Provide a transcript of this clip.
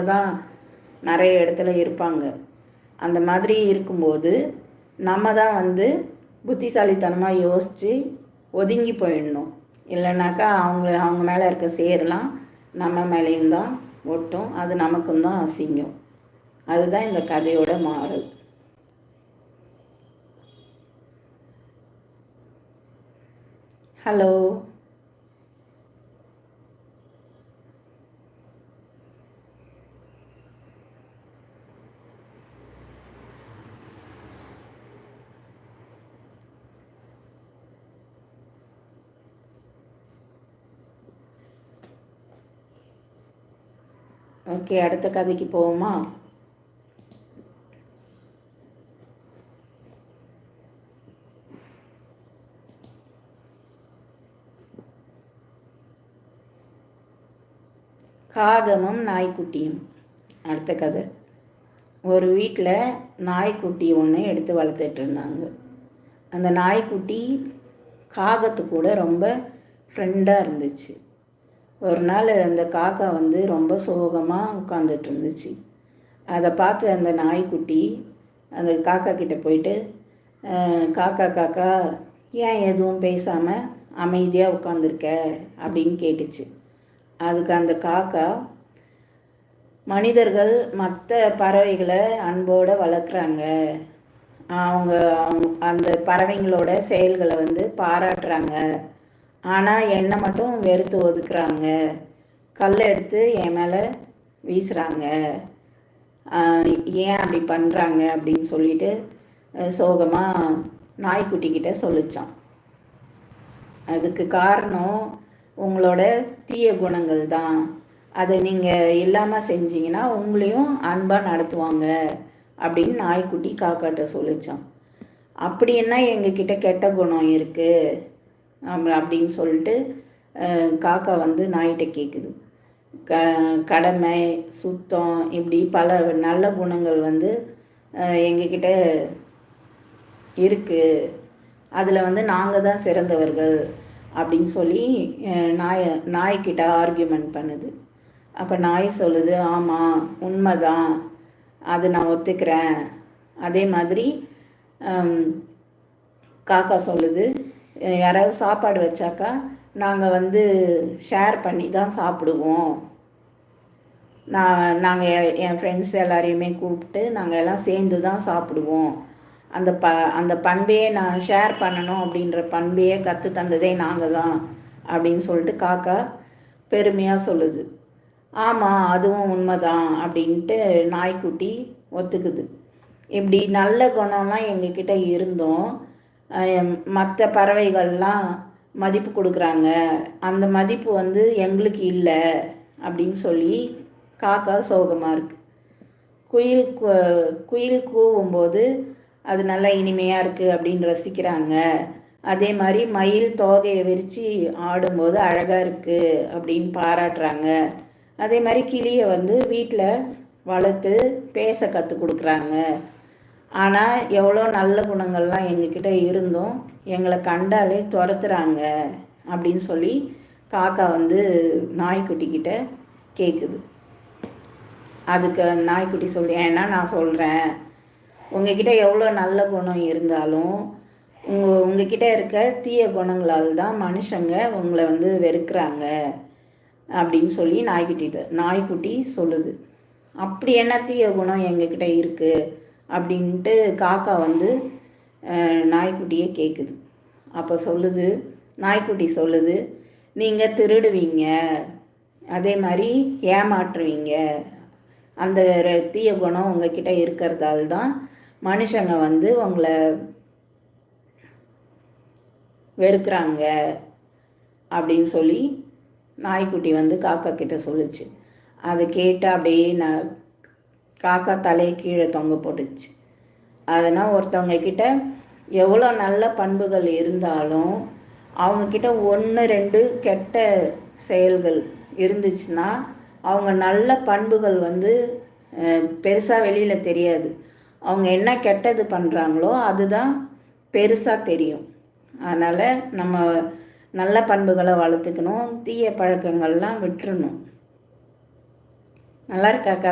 தான் நிறைய இடத்துல இருப்பாங்க. அந்த மாதிரி இருக்கும்போது நம்ம தான் வந்து புத்திசாலித்தனமாக யோசித்து ஒதுங்கி போயிடணும். இல்லைனாக்கா அவங்க அவங்க மேலே இருக்க சேரெலாம் நம்ம மேலேயும் தான் ஒட்டும். அது நமக்கும் தான் அசிங்கம். அதுதான் இந்த கதையோட மாறல். ஹலோ. ஓகே அடுத்த கதைக்கு போவோமா? காகமும் நாய்க்குட்டியும். அடுத்த கதை. ஒரு வீட்டில் நாய்க்குட்டி ஒன்று எடுத்து வளர்த்துட்டு இருந்தாங்க. அந்த நாய்க்குட்டி காகத்து கூட ரொம்ப ஃப்ரெண்டாக இருந்துச்சு. ஒரு நாள் அந்த காக்கா வந்து ரொம்ப சோகமாக உட்காந்துட்டு இருந்துச்சு அதை பார்த்து அந்த நாய்க்குட்டி அந்த காக்கா கிட்டே போயிட்டு காக்கா காக்கா ஏன் எதுவும் பேசாமல் அமைதியாக உட்காந்துருக்க அப்படின்னு கேட்டுச்சு. அதுக்கு அந்த காக்கா மனிதர்கள் மற்ற பறவைகளை அன்போடு வளர்க்குறாங்க. அவங்க அந்த பறவைங்களோட செயல்களை வந்து பாராட்டுறாங்க. ஆனால் என்னை மட்டும் வெறுத்து ஒதுக்குறாங்க. கல் எடுத்து என் மேலே வீசுகிறாங்க ஏன் அப்படி பண்ணுறாங்க அப்படின்னு சொல்லிட்டு சோகமாக நாய்க்குட்டிக்கிட்ட சொல்லிச்சான். அதுக்கு காரணம் உங்களோட தீய குணங்கள் தான். அதை நீங்கள் இல்லாமல் செஞ்சீங்கன்னா உங்களையும் அன்பாக நடத்துவாங்க அப்படின்னு நாய்க்குட்டி காக்காட்ட சொல்லிச்சான். அப்படி என்ன எங்ககிட்ட கெட்ட குணம் இருக்குது அப்படின்னு சொல்லிட்டு காக்கா வந்து நாய்கிட்ட கேட்குது க கடமை சுத்தம் இப்படி பல நல்ல குணங்கள் வந்து எங்ககிட்ட இருக்குது அதில் வந்து நாங்கள் தான் சிறந்தவர்கள் அப்படின்னு சொல்லி நாய் நாய்க்கிட்ட ஆர்கியூமெண்ட் பண்ணுது. அப்போ நாய் சொல்லுது ஆமாம் உண்மைதான். அது நான் ஒத்துக்கிறேன். அதே மாதிரி காக்கா சொல்லுது யாராவது சாப்பாடு வச்சாக்கா நாங்கள் வந்து ஷேர் பண்ணி தான் சாப்பிடுவோம். நான் நாங்கள் என் ஃப்ரெண்ட்ஸ் எல்லாரையுமே கூப்பிட்டு நாங்கள் எல்லாம் சேர்ந்து தான் சாப்பிடுவோம். அந்த ப அந்த பண்பையே நான் ஷேர் பண்ணணும் அப்படின்ற பண்பையே கற்று தந்ததே நாங்கள் தான் அப்படின்னு சொல்லிட்டு காக்கா பெருமையாக சொல்லுது. ஆமாம் அதுவும் உண்மைதான் அப்படின்ட்டு நாய்க்குட்டி ஒத்துக்குது. இப்படி நல்ல குணம்லாம் எங்ககிட்ட இருந்தோம். மற்ற பறவைகள்லாம் மதிப்பு கொடுக்குறாங்க. அந்த மதிப்பு வந்து எங்களுக்கு இல்லை அப்படின்னு சொல்லி காக்கா சோகமாக இருக்குது குயில் குயில் கூவும்போது அது நல்லா இனிமையாக இருக்குது அப்படின்னு ரசிக்கிறாங்க. அதே மாதிரி மயில் தோகையை விரித்து ஆடும்போது அழகாக இருக்குது அப்படின்னு பாராட்டுறாங்க. அதே மாதிரி கிளியை வந்து வீட்டில் வளர்த்து பேச கற்றுக் கொடுக்குறாங்க. ஆனால் எவ்வளோ நல்ல குணங்கள்லாம் எங்ககிட்ட இருந்தும் எங்களை கண்டாலே துரத்துறாங்க அப்படின்னு சொல்லி காக்கா வந்து நாய்க்குட்டிக்கிட்ட கேட்குது அதுக்கு நாய்க்குட்டி சொல்லி ஏன்னா நான் சொல்கிறேன் உங்ககிட்ட எவ்வளோ நல்ல குணம் இருந்தாலும் உங்கள் உங்ககிட்ட இருக்க தீய குணங்களால் தான் மனுஷங்க உங்களை வந்து வெறுக்கிறாங்க. அப்படின்னு சொல்லி நாய்க்குட்டிட்ட நாய்க்குட்டி சொல்லுது. அப்படி என்ன தீய குணம் எங்ககிட்ட இருக்குது அப்படின்ட்டு காக்கா வந்து நாய்க்குட்டியே கேட்குது அப்போ சொல்லுது நாய்க்குட்டி சொல்லுது நீங்கள் திருடுவீங்க அதே மாதிரி ஏமாற்றுவீங்க. அந்த தீய குணம் உங்ககிட்ட இருக்கிறதால தான் மனுஷங்க வந்து உங்களை வெறுக்கிறாங்க அப்படின்னு சொல்லி நாய்க்குட்டி வந்து காக்கா கிட்ட சொல்லுச்சு. அதை கேட்டு அப்படியே நான் காக்கா தலையை கீழே தொங்க போட்டுச்சு. அதனால் ஒருத்தவங்க கிட்ட எவ்வளோ நல்ல பண்புகள் இருந்தாலும் அவங்கக்கிட்ட ஒன்று ரெண்டு கெட்ட செயல்கள் இருந்துச்சுன்னா அவங்க நல்ல பண்புகள் வந்து பெருசாக வெளியில் தெரியாது. அவங்க என்ன கெட்டது பண்ணுறாங்களோ அதுதான் பெருசாக தெரியும். அதனால் நம்ம நல்ல பண்புகளை வளர்த்துக்கணும் தீய பழக்கங்கள்லாம் விட்டுறணும். நல்லா இருக்காக்கா